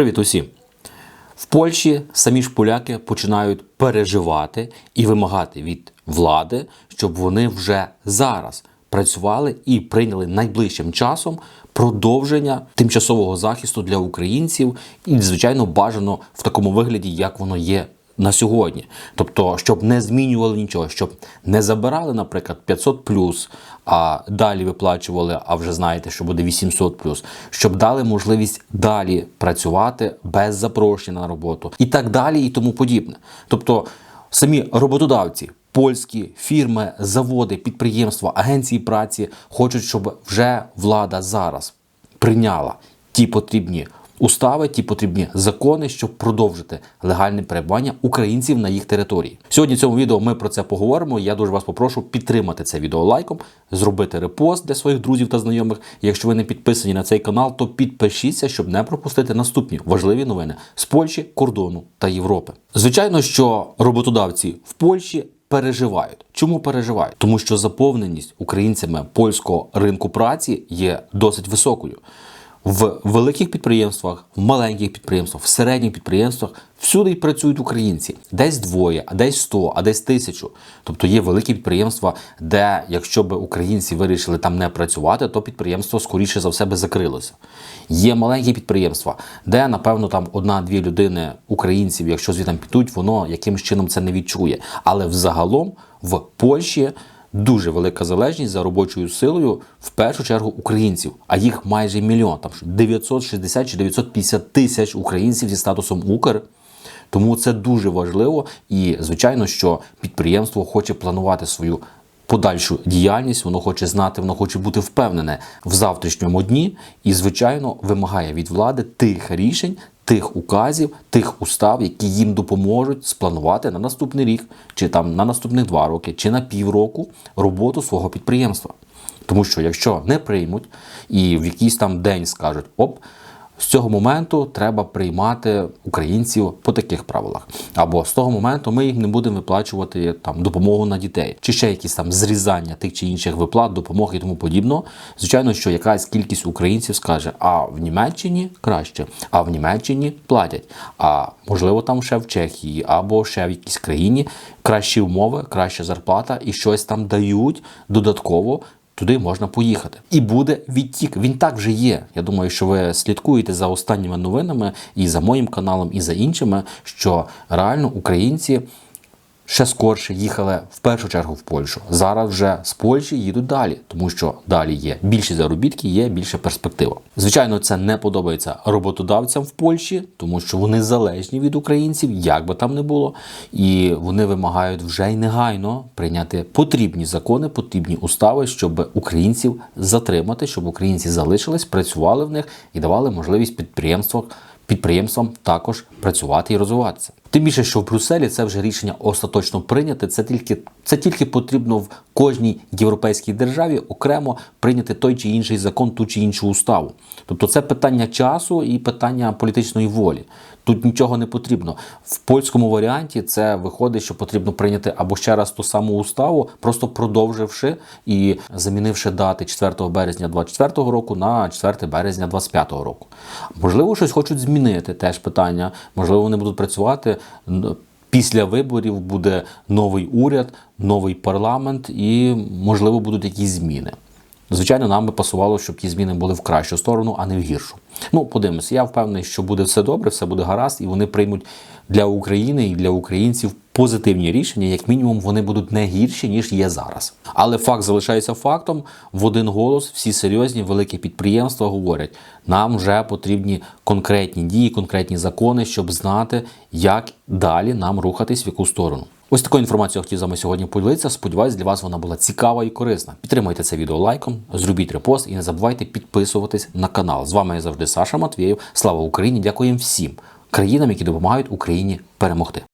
Привіт усім! В Польщі самі ж поляки починають переживати і вимагати від влади, щоб вони вже зараз працювали і прийняли найближчим часом продовження тимчасового захисту для українців, і, звичайно, бажано в такому вигляді, як воно є на сьогодні. Тобто, щоб не змінювали нічого, щоб не забирали, наприклад, 500 плюс, а далі виплачували, а вже знаєте, що буде 800 щоб дали можливість далі працювати без запрошення на роботу і так далі, і тому подібне. Тобто, самі роботодавці. Польські фірми, заводи, підприємства, агенції праці хочуть, щоб вже влада зараз прийняла ті потрібні устави, ті потрібні закони, щоб продовжити легальне перебування українців на їх території. Сьогодні в цьому відео ми про це поговоримо. Я дуже вас попрошу підтримати це відео лайком, зробити репост для своїх друзів та знайомих. Якщо ви не підписані на цей канал, то підпишіться, щоб не пропустити наступні важливі новини з Польщі, кордону та Європи. Звичайно, що роботодавці в Польщі. Переживають. Чому переживають? Тому що заповненість українцями польського ринку праці є досить високою. В великих підприємствах, в маленьких підприємствах, в середніх підприємствах всюди працюють українці. Десь двоє, а десь сто, а десь тисячу. Тобто є великі підприємства, де, якщо б українці вирішили там не працювати, то підприємство скоріше за все би закрилося. Є маленькі підприємства, де, напевно, там одна-дві людини українців, якщо звідти підуть, воно якимось чином це не відчує. Але взагалом в Польщі дуже велика залежність за робочою силою, в першу чергу українців, а їх майже мільйон. Там 960 чи 950 тисяч українців зі статусом Укр. Тому це дуже важливо, і звичайно, що підприємство хоче планувати свою подальшу діяльність, воно хоче знати, воно хоче бути впевнене в завтрашньому дні і, звичайно, вимагає від влади тих рішень, тих указів, тих устав, які їм допоможуть спланувати на наступний рік, чи там на наступних два роки, чи на півроку роботу свого підприємства. Тому що якщо не приймуть і в якийсь там день скажуть оп. З цього моменту треба приймати українців по таких правилах. Або з того моменту ми їм не будемо виплачувати там допомогу на дітей, чи ще якісь там зрізання тих чи інших виплат, допомоги і тому подібного. Звичайно, що якась кількість українців скаже: а в Німеччині краще, а в Німеччині платять. А можливо, там ще в Чехії або ще в якійсь країні кращі умови, краща зарплата і щось там дають додатково туди можна поїхати. І буде відтік. Він так вже є. Я думаю, що ви слідкуєте за останніми новинами і за моїм каналом, і за іншими, що реально українці. Ще скорше їхали в першу чергу в Польщу. Зараз вже з Польщі їдуть далі, тому що далі є більші заробітки, є більша перспектива. Звичайно, це не подобається роботодавцям в Польщі, тому що вони залежні від українців, як би там не було, і вони вимагають вже й негайно прийняти потрібні закони, потрібні устави, щоб українців затримати, щоб українці залишились, працювали в них і давали можливість підприємствам підприємствам також працювати і розвиватися. Тим більше, що в Брюсселі це вже рішення остаточно прийняте. Це тільки це тільки потрібно в кожній європейській державі окремо прийняти той чи інший закон, ту чи іншу уставу. Тобто це питання часу і питання політичної волі. Тут нічого не потрібно. В польському варіанті це виходить, що потрібно прийняти або ще раз ту саму уставу, просто продовживши і замінивши дати 4 березня 24 року на 4 березня 25 року. Можливо, щось хочуть змінити. Теж питання. Можливо, вони будуть працювати. Після виборів буде новий уряд, новий парламент і, можливо, будуть якісь зміни. Звичайно, нам би пасувало, щоб ті зміни були в кращу сторону, а не в гіршу. Ну, подивимося, я впевнений, що буде все добре, все буде гаразд, і вони приймуть для України і для українців позитивні рішення, як мінімум, вони будуть не гірші, ніж є зараз. Але факт залишається фактом. В один голос всі серйозні великі підприємства говорять: нам вже потрібні конкретні дії, конкретні закони, щоб знати, як далі нам рухатись в яку сторону. Ось такою інформацією хотів з вами сьогодні поділитися. Сподіваюсь, для вас вона була цікава і корисна. Підтримайте це відео лайком, зробіть репост і не забувайте підписуватись на канал. З вами я завжди Саша Матвєєв. Слава Україні! Дякуємо всім країнам, які допомагають Україні перемогти.